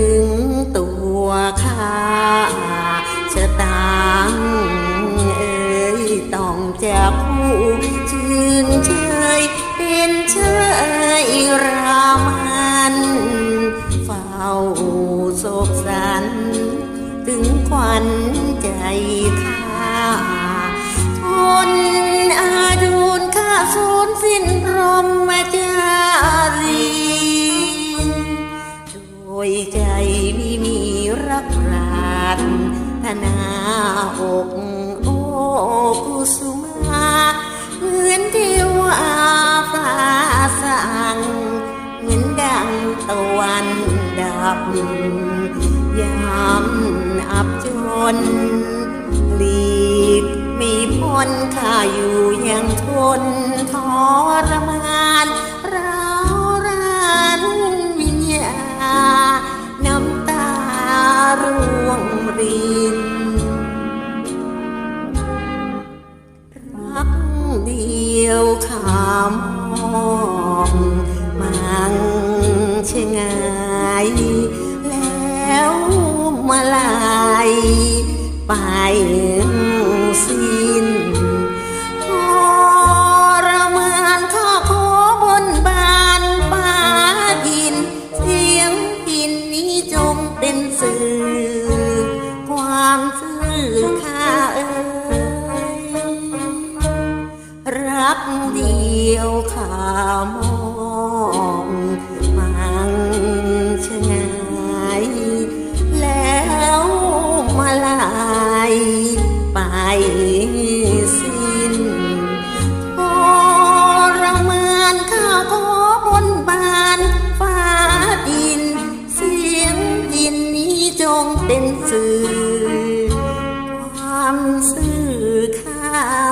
ถึงตัวข้าชะตามเอ่ยต้องจะผู้ชื่นเชยเป็นเชยรามันเฝ้าโศกสัน ถึงควันใจข้า ยใจไม่มีรักรารถนาอกโอ้กุสุมาเหมือนเทวาฟ้าสั่งเหมือนดังตะวันดับยามอับจนหลีกมีพ้นข้าอยู่ยังทนทรมาน วงริน รักเดียวขามองมังเชงายแล้วมาลายไปสิ้นทรมานข้าขอบนบานป้าดิน เสียงพินนี้จงเป็นสื่อ รักเดียวขามองมันชงายแล้วมาลายไปสิ้นทรมานข้าขอบนบานฟ้าดิน เสียงดินนี้จงเป็นสื่อความสื่อข้า